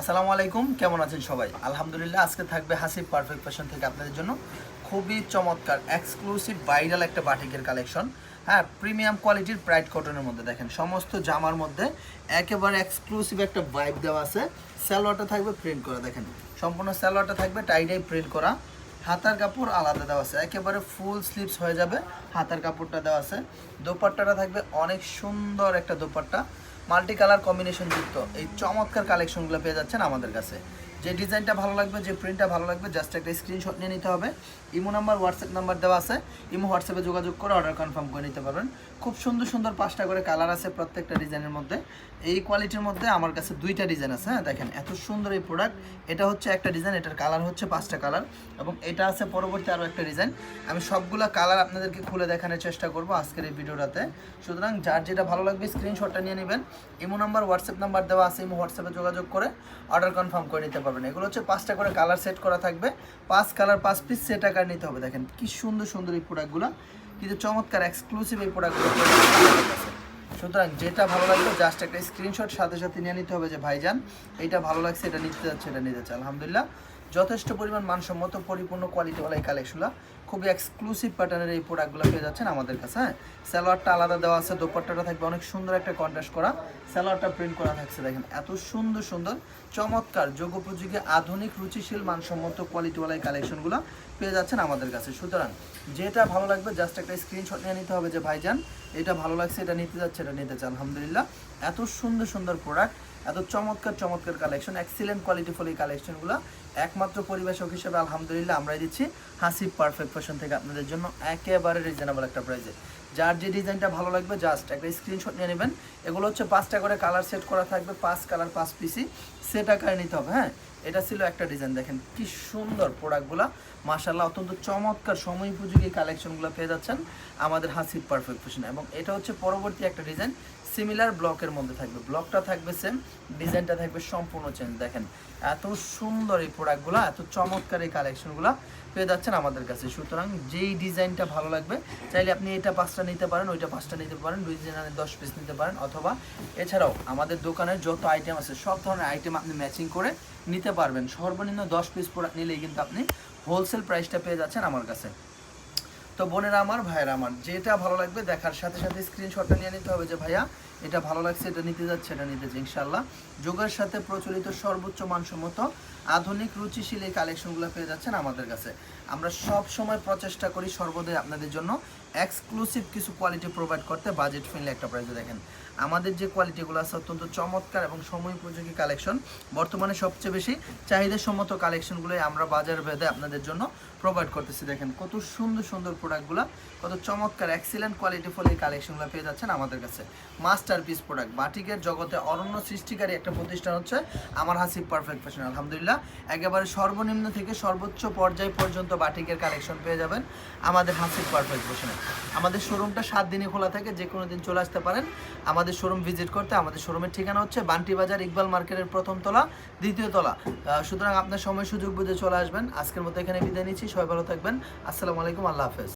আসসালামু আলাইকুম, কেমন আছেন সবাই? আলহামদুলিল্লাহ, আজকে থাকবে হাসিব পারফেক্ট ফ্যাশন থেকে আপনাদের জন্য খুবই চমৎকার এক্সক্লুসিভ ভাইরাল একটা বাটিকের কালেকশন হ্যাঁ প্রিমিয়াম কোয়ালিটির প্রাইড কটনের মধ্যে দেখেন, সমস্ত জামার মধ্যে একেবারে এক্সক্লুসিভ একটা ভাইব দেওয়া আছে। সালোয়ারটা থাকবে প্রিন্ট করা, দেখেন। সম্পূর্ণ সালোয়ারটা থাকবে টাইডাই প্রিন্ট করা। হাতার কাপড় আলাদা দেওয়া আছে, একেবারে ফুল স্লিভস হয়ে যাবে হাতার কাপড়টা দেওয়া আছে। দোপাট্টাটা থাকবে অনেক সুন্দর একটা দোপাট্টা। মাল্টি কালার কম্বিনেশন যুক্ত এই চমৎকার কালেকশনগুলো পেয়ে যাচ্ছেন আমাদের কাছে। যে ডিজাইনটা ভালো লাগবে, যে প্রিন্টটা ভালো লাগবে জাস্ট একটা স্ক্রিনশট নিয়ে নিতে হবে। ইমো নাম্বার হোয়াটসঅ্যাপ নাম্বার দেওয়া আছে। ইমো হোয়াটসঅ্যাপে যোগাযোগ করে অর্ডার কনফার্ম করে নিতে পারবেন। খুব সুন্দর সুন্দর পাঁচটা করে কালার আছে প্রত্যেকটা ডিজাইনের মধ্যে। এই কোয়ালিটির মধ্যে আমার কাছে দুইটা ডিজাইন আছে হ্যাঁ দেখেন, এত সুন্দর এই প্রোডাক্ট এটা হচ্ছে একটা ডিজাইন, এটার কালার হচ্ছে পাঁচটা কালার এবং এটা আছে পরবর্তী আরও একটা ডিজাইন। আমি সবগুলা কালার আপনাদেরকে খুলে দেখানোর চেষ্টা করব আজকের এই ভিডিওটাতে। সুতরাং যার যেটা ভালো লাগবে স্ক্রিনশটটা নিয়ে নেবেন। ইমো নাম্বার হোয়াটসঅ্যাপ নাম্বার দেওয়া আছে, ইমো হোয়াটসঅ্যাপে যোগাযোগ করে অর্ডার কনফার্ম করে নিতে পারবেন। এগুলো হচ্ছে পাঁচটা করে কালার সেট করা থাকবে। পাঁচ কালার পাঁচ পিস সেট আকার নিতে হবে। দেখেন, কি সুন্দর সুন্দর এই প্রোডাক্টগুলো কিন্তু চমৎকার এক্সক্লুসিভ এই প্রোডাক্টগুলো সুতরাং যেটা ভালো লাগল জাস্ট একটা স্ক্রিনশট সাথে সাথে নিয়ে নিতে হবে যে, ভাইজান, এটা ভালো লাগছে, এটা নিতে যাচ্ছে, এটা নিতে চাই আলহামদুলিল্লাহ। যথেষ্ট পরিমাণ মানসম্মত, পরিপূর্ণ কোয়ালিটিওয়ালা এই কালেকশনগুলো খুবই এক্সক্লুসিভ প্যাটার্নের এই প্রোডাক্টগুলো পেয়ে যাচ্ছেন আমাদের কাছে হ্যাঁ? সালোয়ারটা আলাদা দেওয়া আছে, দোপাট্টাটা থাকবে অনেক সুন্দর একটা কন্ট্রাস্ট করা। সালোয়ারটা প্রিন্ট করা থাকছে, দেখেন, এত সুন্দর সুন্দর, চমৎকার, যোগোপযোগী, আধুনিক, রুচিশীল, মানসম্মত কোয়ালিটিওয়ালা কালেকশনগুলো পেয়ে যাচ্ছেন আমাদের কাছে। সুতরাং, যেটা ভালো লাগবে জাস্ট একটা স্ক্রিনশট নিয়ে নিতে হবে যে, ভাইজান, এটা ভালো লাগছে, এটা নিতে যাচ্ছে, এটা নিতে চান। আলহামদুলিল্লাহ, এত সুন্দর সুন্দর প্রোডাক্ট এত চমৎকার চমৎকার কালেকশন এক্সিলেন্ট কোয়ালিটিফুল এই কালেকশনগুলো একমাত্র পরিবেশক হিসেবে আলহামদুলিল্লাহ আমরাই দিচ্ছি, হাসিব পারফেক্ট ফ্যাশন থেকে আপনাদের জন্য একেবারে রিজনেবল একটা প্রাইসে যার যে ডিজাইনটা ভালো লাগবে জাস্ট একটা স্ক্রিনশট নিয়ে নেবেন। এগুলো হচ্ছে পাঁচটা করে কালার সেট করা থাকবে, পাঁচ কালার পাঁচ পিসি সেট আকারে নিতে হবে হ্যাঁ? এটা ছিল একটা ডিজাইন দেখেন কি সুন্দর প্রোডাক্টগুলো মাশাল্লাহ অত্যন্ত চমৎকার সময় উপযোগী কালেকশনগুলো পেয়ে যাচ্ছেন আমাদের হাসিব পারফেক্ট ফ্যাশন এবং এটা হচ্ছে পরবর্তী একটা ডিজাইন সিমিলার ব্লকের মধ্যে থাকবে। ব্লকটা থাকবে সেম ডিজাইনটা থাকবে সম্পূর্ণ চেঞ্জ দেখেন। এত সুন্দর এই প্রোডাক্টগুলো এত চমৎকার এই কালেকশনগুলো পেয়ে যাচ্ছেন আমাদের কাছে। সুতরাং যেই ডিজাইনটা ভালো লাগবে, চাইলে আপনি এটা পাঁচটা নিতে পারেন, ওইটা পাঁচটা নিতে পারেন, দুই ডিজাইনে দশ পিস নিতে পারেন, অথবা এছাড়াও আমাদের দোকানের যত আইটেম আছে, সব ধরনের আইটেম আপনি ম্যাচিং করে নিতে পারবেন। সর্বনিম্ন দশ পিস প্রোডাক্ট নিলেই কিন্তু আপনি হোলসেল প্রাইসটা পেয়ে যাচ্ছেন আমার কাছে। তো বোনেরা আমার, ভাইয়ের আমার, যেটা ভালো লাগবে দেখার সাথে সাথে স্ক্রিনশটটা নিয়ে নিতে হবে যে, ভাইয়া, এটা ভালো লাগছে, এটা নিতে যাচ্ছে, এটা নিতে যাচ্ছে। ইনশাল্লাহ যোগের সাথে প্রচলিত সর্বোচ্চ মানসম্মত আধুনিক রুচিশীল এই কালেকশনগুলো পেয়ে যাচ্ছেন আমাদের কাছে। আমরা সব সময় প্রচেষ্টা করি সর্বদাই আপনাদের জন্য এক্সক্লুসিভ কিছু কোয়ালিটি প্রোভাইড করতে বাজেট ফ্রেন্ডলি একটা প্রাইসে দেখেন। আমাদের যে কোয়ালিটিগুলো আছে অত্যন্ত চমৎকার এবং সময় উপযোগী কালেকশন বর্তমানে সবচেয়ে বেশি চাহিদাসম্মত কালেকশনগুলোই আমরা বাজার ভেদে আপনাদের জন্য প্রোভাইড করতেছি। দেখেন কত সুন্দর সুন্দর প্রোডাক্টগুলো কত চমৎকার এক্সিলেন্ট কোয়ালিটিফুল এই কালেকশনগুলো পেয়ে যাচ্ছেন আমাদের কাছে। মাস্টার পিস প্রোডাক্ট বাটিকের জগতে অরণ্য সৃষ্টিকারী একটা প্রতিষ্ঠান হচ্ছে আমার হাসিব পারফেক্ট ফ্যাশন আলহামদুলিল্লাহ। একেবারে সর্বনিম্ন থেকে সর্বোচ্চ পর্যায় পর্যন্ত বাটিকের কালেকশন পেয়ে যাবেন আমাদের হাসির পারফেক্ট ফ্যাশনে আমাদের শোরুমটা সাত দিনই খোলা থাকে, যে কোনো দিন চলে আসতে পারেন। আমাদের শোরুম ভিজিট করতে, আমাদের শোরুমের ঠিকানা হচ্ছে বান্টি বাজার ইকবাল মার্কেটের প্রথম তলা, দ্বিতীয় তলা। সুতরাং আপনার সময় সুযোগ বুঝে চলে আসবেন। আজকের মতো এখানে বিদায় নিচ্ছি, সবাই ভালো থাকবেন। আসসালামু আলাইকুম, আল্লাহ হাফেজ।